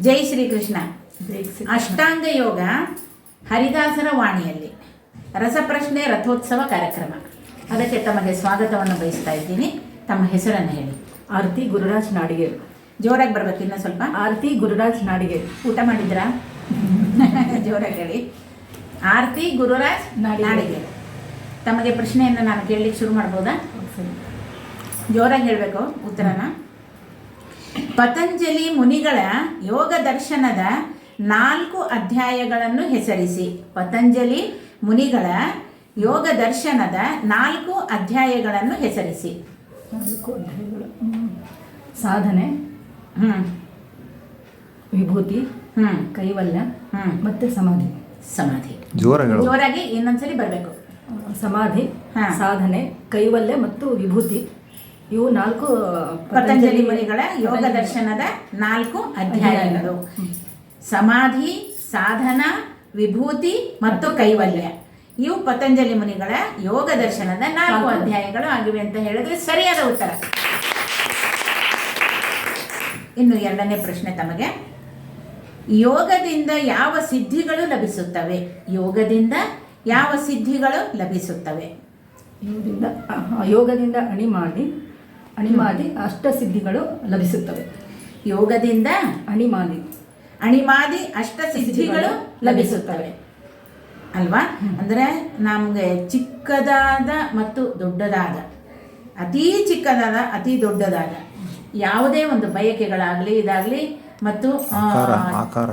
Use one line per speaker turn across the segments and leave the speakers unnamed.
ಜೈ ಶ್ರೀಕೃಷ್ಣ. ಅಷ್ಟಾಂಗ ಯೋಗ ಹರಿದಾಸರ ವಾಣಿಯಲ್ಲಿ. ರಸಪ್ರಶ್ನೆ ರಥೋತ್ಸವ ಕಾರ್ಯಕ್ರಮ. ಅದಕ್ಕೆ ತಮಗೆ ಸ್ವಾಗತವನ್ನು ಬಯಸ್ತಾ ಇದ್ದೀನಿ. ತಮ್ಮ ಹೆಸರನ್ನು ಹೇಳಿ.
ಆರತಿ ಗುರುರಾಜ್ ನಾಡಿಗೇರು.
ಜೋರಾಗಿ ಬರ್ಬೇಕು ಇನ್ನೂ ಸ್ವಲ್ಪ.
ಆರತಿ ಗುರುರಾಜ್ ನಾಡಿಗೇರು.
ಊಟ ಮಾಡಿದ್ರಾ? ಜೋರಾಗಿ ಹೇಳಿ. ಆರತಿ ಗುರುರಾಜ್
ನಾಡಿಗೇರು.
ನಾಡಿಗೇರ್. ತಮಗೆ ಪ್ರಶ್ನೆಯನ್ನು ನಾನು ಕೇಳಲಿಕ್ಕೆ ಶುರು ಮಾಡ್ಬೋದಾ? ಜೋರಾಗಿ ಹೇಳಬೇಕು ಉತ್ತರನ. ಪತಂಜಲಿ ಮುನಿಗಳ ಯೋಗ ದರ್ಶನದ ನಾಲ್ಕು ಅಧ್ಯಾಯಗಳನ್ನು ಹೆಸರಿಸಿ. ಪತಂಜಲಿ ಮುನಿಗಳ ಯೋಗ ದರ್ಶನದ ನಾಲ್ಕು ಅಧ್ಯಾಯಗಳನ್ನು ಹೆಸರಿಸಿ.
ಸಾಧನೆ.
ಹ್ಮ್.
ವಿಭೂತಿ.
ಹ್ಮ್.
ಕೈವಲ್ಯ.
ಹ್ಮ್.
ಮತ್ತೆ ಸಮಾಧಿ.
ಸಮಾಧಿ.
ಜೋರಾಗಿ
ಇನ್ನೊಂದ್ಸರಿ ಬರಬೇಕು.
ಸಮಾಧಿ
ಹಾ.
ಸಾಧನೆ ಕೈವಲ್ಯ ಮತ್ತು ವಿಭೂತಿ. ಇವು ನಾಲ್ಕು
ಪತಂಜಲಿ ಮುನಿಗಳ ಯೋಗ ದರ್ಶನದ ನಾಲ್ಕು ಅಧ್ಯಾಯಗಳು. ಸಮಾಧಿ ಸಾಧನ ವಿಭೂತಿ ಮತ್ತು ಕೈವಲ್ಯ. ಇವು ಪತಂಜಲಿ ಮುನಿಗಳ ಯೋಗ ದರ್ಶನದ ನಾಲ್ಕು ಅಧ್ಯಾಯಗಳು ಆಗಿವೆ ಅಂತ ಹೇಳಿದ್ರೆ ಸರಿಯಾದ ಉತ್ತರ. ಇನ್ನು ಎರಡನೇ ಪ್ರಶ್ನೆ ತಮಗೆ. ಯೋಗದಿಂದ ಯಾವ ಸಿದ್ಧಿಗಳು ಲಭಿಸುತ್ತವೆ? ಯೋಗದಿಂದ ಯಾವ ಸಿದ್ಧಿಗಳು ಲಭಿಸುತ್ತವೆ?
ಯೋಗದಿಂದ ಯೋಗದಿಂದ ಅಣಿ ಮಾಡಿ. ಅಣಿಮಾದಿ ಅಷ್ಟಸಿದ್ಧಿಗಳು ಲಭಿಸುತ್ತವೆ.
ಯೋಗದಿಂದ
ಅಣಿಮಾದಿ.
ಅಣಿಮಾದಿ ಅಷ್ಟ ಸಿದ್ಧಿಗಳು ಲಭಿಸುತ್ತವೆ. ಅಲ್ವಾ? ಅಂದರೆ ನಮಗೆ ಚಿಕ್ಕದಾದ ಮತ್ತು ದೊಡ್ಡದಾದ. ಅತೀ ಚಿಕ್ಕದಾದ ಅತಿ ದೊಡ್ಡದಾದ. ಯಾವುದೇ ಒಂದು ಬಯಕೆಗಳಾಗಲಿ ಇದಾಗಲಿ ಮತ್ತು
ಆಕಾರ ಆಕಾರ.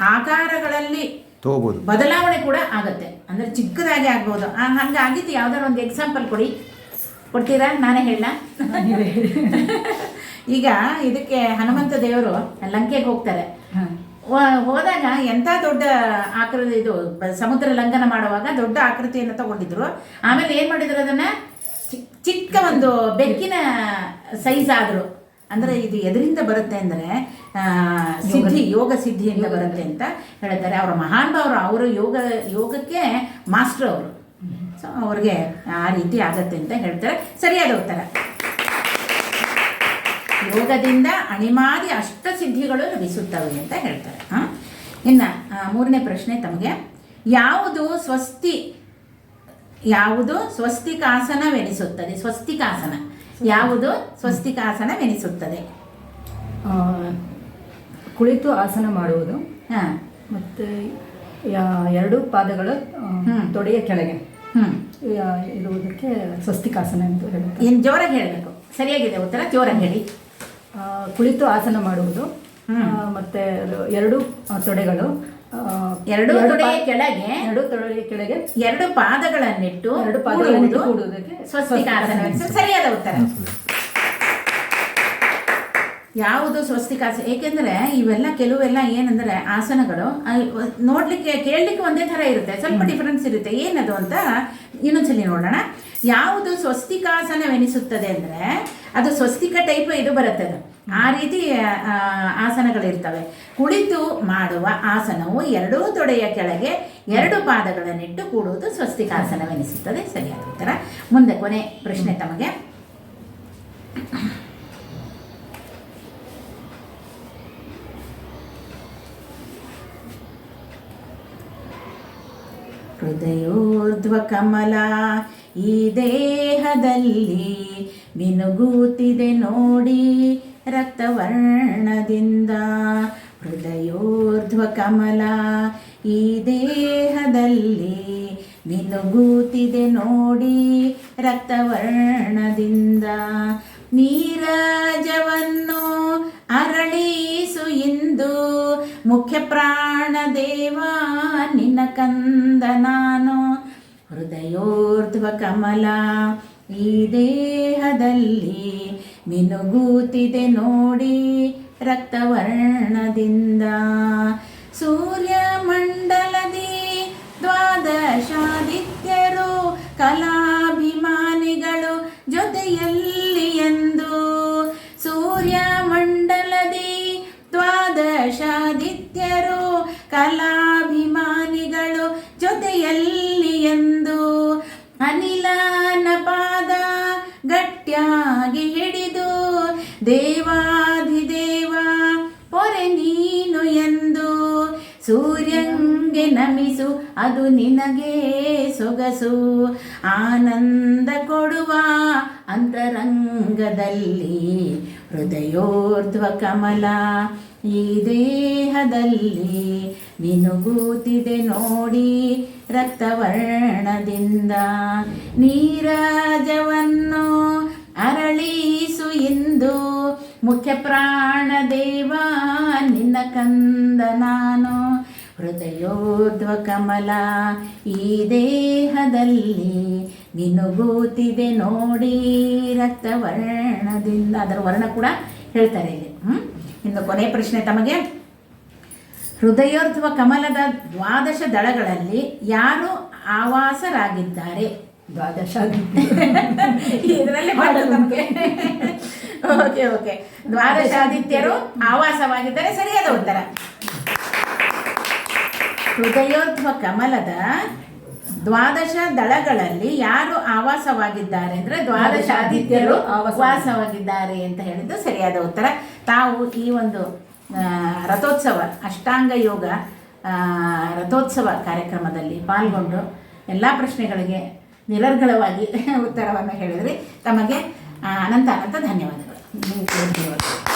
ಆಕಾರಗಳಲ್ಲಿ ಬದಲಾವಣೆ ಕೂಡ ಆಗುತ್ತೆ. ಅಂದರೆ ಚಿಕ್ಕದಾಗಿ ಆಗ್ಬೋದು. ಆ, ಆಗಿತ್ತು ಯಾವ್ದಾದ್ರು ಒಂದು ಎಕ್ಸಾಂಪಲ್ ಕೊಡಿ. ಕೊಡ್ತೀರಾ? ನಾನೇ ಹೇಳ. ಈಗ ಇದಕ್ಕೆ ಹನುಮಂತ ದೇವರು ಲಂಕೆಗೆ ಹೋಗ್ತಾರೆ. ಹೋದಾಗ ಎಂಥ ದೊಡ್ಡ ಆಕೃತಿ ಇದು ಸಮುದ್ರ ಲಂಘನ ಮಾಡುವಾಗ ದೊಡ್ಡ ಆಕೃತಿಯನ್ನು ತಗೊಂಡಿದ್ರು. ಆಮೇಲೆ ಏನು ಮಾಡಿದ್ರು ಅದನ್ನ? ಚಿಕ್- ಚಿಕ್ಕ ಒಂದು ಬೆಕ್ಕಿನ ಸೈಜ್ ಆದ್ರು. ಅಂದ್ರೆ ಇದು ಎದರಿಂದ ಬರುತ್ತೆ ಅಂದ್ರೆ ಸಿದ್ಧಿ ಯೋಗ ಸಿದ್ಧಿಯಿಂದ ಬರುತ್ತೆ ಅಂತ ಹೇಳ್ತಾರೆ. ಅವರ ಮಹಾನ್ ಭಾವರು ಅವರು ಯೋಗ ಯೋಗಕ್ಕೆ ಮಾಸ್ಟರ್ ಅವರು. ಸೊ ಅವ್ರಿಗೆ ಆ ರೀತಿ ಆಗತ್ತೆ ಅಂತ ಹೇಳ್ತಾರೆ. ಸರಿಯಾದ ಉತ್ತರ. ಯೋಗದಿಂದ ಅಣಿಮಾದಿ ಅಷ್ಟ ಸಿದ್ಧಿಗಳು ಲಭಿಸುತ್ತವೆ ಅಂತ ಹೇಳ್ತಾರೆ. ಹಾಂ? ಇನ್ನು ಮೂರನೇ ಪ್ರಶ್ನೆ ತಮಗೆ. ಯಾವುದು ಸ್ವಸ್ತಿ ಯಾವುದು ಸ್ವಸ್ತಿಕಾಸನವೆನಿಸುತ್ತದೆ? ಸ್ವಸ್ತಿಕಾಸನ. ಯಾವುದು ಸ್ವಸ್ತಿಕಾಸನವೆನಿಸುತ್ತದೆ?
ಕುಳಿತು ಆಸನ ಮಾಡುವುದು
ಹಾಂ.
ಮತ್ತೆ ಎರಡು ಪಾದಗಳು ತೊಡೆಯ ಕೆಳಗೆ. ಇರುವುದಕ್ಕೆ ಸ್ವಸ್ತಿಕಾಸನ ಎಂದು ಹೇಳಿ
ಏನು ಜೋರಾಗಿ ಹೇಳಬೇಕು? ಸರಿಯಾಗಿದೆ ಉತ್ತರ ಜೋರಾಗಿ ಹೇಳಿ.
ಆ, ಕುಳಿತು ಆಸನ ಮಾಡುವುದು
ಹ್ಮ್.
ಮತ್ತೆ ಎರಡು ತೊಡೆಗಳು ಆ,
ಎರಡು ತೊಡೆಯ ಕೆಳಗೆ
ಎರಡು ತೊಡೆಯ ಕೆಳಗೆ
ಎರಡು ಪಾದಗಳನ್ನಿಟ್ಟು
ಎರಡು ಪಾದಗಳನ್ನು
ಕೂಡುವುದು
ಕೂಡುವುದಕ್ಕೆ
ಸ್ವಸ್ತಿಕಾಸನ. ಸರಿಯಾದ ಉತ್ತರ. ಯಾವುದು ಸ್ವಸ್ತಿಕಾಸ. ಏಕೆಂದರೆ ಇವೆಲ್ಲ ಕೆಲವೆಲ್ಲ ಏನಂದ್ರೆ ಆಸನಗಳು ನೋಡಲಿಕ್ಕೆ ಕೇಳಲಿಕ್ಕೆ ಒಂದೇ ಥರ ಇರುತ್ತೆ. ಸ್ವಲ್ಪ ಡಿಫರೆನ್ಸ್ ಇರುತ್ತೆ. ಏನದು ಅಂತ ಇನ್ನೊಂದ್ಸಲಿ ನೋಡೋಣ. ಯಾವುದು ಸ್ವಸ್ತಿಕಾಸನವೆನಿಸುತ್ತದೆ ಅಂದರೆ ಅದು ಸ್ವಸ್ತಿಕ ಟೈಪ್ ಇದು ಬರುತ್ತೆ ಅದು. ಆ ರೀತಿ ಆಸನಗಳಿರ್ತವೆ. ಕುಳಿತು ಮಾಡುವ ಆಸನವು ಎರಡೂ ತೊಡೆಯ ಕೆಳಗೆ ಎರಡು ಪಾದಗಳನ್ನಿಟ್ಟು ಕೂಡುವುದು ಸ್ವಸ್ತಿಕಾಸನವೆನಿಸುತ್ತದೆ. ಸರಿಯಾದ ಉತ್ತರ. ಮುಂದೆ ಕೊನೆ ಪ್ರಶ್ನೆ ತಮಗೆ. ಹೃದಯೋರ್ಧ್ವ ಕಮಲ ಈ ದೇಹದಲ್ಲಿ ಮಿನುಗೂತಿದೆ ನೋಡಿ ರಕ್ತವರ್ಣದಿಂದ. ಹೃದಯೋರ್ಧ್ವ ಕಮಲ ಈ ದೇಹದಲ್ಲಿ ಮಿನುಗೂತಿದೆ ನೋಡಿ ರಕ್ತವರ್ಣದಿಂದ. ನೀರಜವನ್ನು ಮುಖ್ಯ ಪ್ರಾಣ ದೇವ, ನಿನ್ನ ಕಂದ ನಾನು. ಹೃದಯೋರ್ಧ್ವ ಕಮಲ, ಈ ದೇಹದಲ್ಲಿ ಮಿನುಗೂತಿದೆ ನೋಡಿ ರಕ್ತವರ್ಣದಿಂದ. ಸೂರ್ಯಮಂಡಲದಿ ದ್ವಾದಶಾದಿತ್ಯರು ಕಲಾಭಿಮಾನಿಗಳು ಜೊತೆಯಲ್ಲಿ ಎಂದು ಕಲಾಭಿಮಾನಿಗಳು ಜೊತೆಯಲ್ಲಿ ಎಂದು ಅನಿಲನ ಪಾದ ಗಟ್ಟಿಯಾಗಿ ಹಿಡಿದು, ದೇವಾಧಿದೇವ, ಪೊರೆ ಎಂದು ಸೂರ್ಯಂಗೆ ನಮಿಸು, ಅದು ನಿನಗೆ ಸೊಗಸು. ಆನಂದ ಕೊಡುವ ಅಂತರಂಗದಲ್ಲಿ ಹೃದಯೋರ್ಧ್ವ ಕಮಲ ಈ ದೇಹದಲ್ಲಿ ಮಿನುಗೂತಿದೆ ನೋಡಿ ರಕ್ತವರ್ಣದಿಂದ ನೀರಾಜವನ್ನು ಅರಳೀಸು ಇಂದು. ಮುಖ್ಯ ಪ್ರಾಣ ದೇವ, ನಿನ್ನ ಕಂದ ನಾನು. ಹೃದಯೋದ್ವ ಕಮಲ ಈ ದೇಹದಲ್ಲಿ ಮಿನುಗೂತಿದೆ ನೋಡಿ ರಕ್ತವರ್ಣದಿಂದ. ಅದರ ವರ್ಣ ಕೂಡ ಹೇಳ್ತಾರೆ ಇಲ್ಲಿ. ಹ್ಮ್? ಇನ್ನು ಕೊನೆ ಪ್ರಶ್ನೆ ತಮಗೆ. ಹೃದಯೋರ್ಧ್ವ ಕಮಲದ ದ್ವಾದಶ ದಳಗಳಲ್ಲಿ ಯಾರು ಆವಾಸರಾಗಿದ್ದಾರೆ?
ದ್ವಾದಶ.
ಇದರಲ್ಲಿ ನಮಗೆ. Okay okay. ದ್ವಾದಶಾದಿತ್ಯರು ಆವಾಸವಾಗಿದ್ದಾರೆ ಸರಿಯಾದ ಉತ್ತರ. ಹೃದಯೋರ್ಧ್ವ ಕಮಲದ ದ್ವಾದಶ ದಳಗಳಲ್ಲಿ ಯಾರು ಆವಾಸವಾಗಿದ್ದಾರೆ ಅಂದ್ರೆ ದ್ವಾದಶಾದಿತ್ಯರು ಆವಾಸವಾಗಿದ್ದಾರೆ. ಅಂತ ಹೇಳಿದ್ದು ಸರಿಯಾದ ಉತ್ತರ. ತಾವು ಈ ಒಂದು ರಥೋತ್ಸವ, ಅಷ್ಟಾಂಗ ಯೋಗ ರಥೋತ್ಸವ ಕಾರ್ಯಕ್ರಮದಲ್ಲಿ ಪಾಲ್ಗೊಂಡು ಎಲ್ಲ ಪ್ರಶ್ನೆಗಳಿಗೆ ನಿರರ್ಗಳವಾಗಿ ಉತ್ತರವನ್ನು ಹೇಳಿದ್ರಿ. ತಮಗೆ ಅನಂತ ಅನಂತ ಧನ್ಯವಾದಗಳು.
ಧನ್ಯವಾದ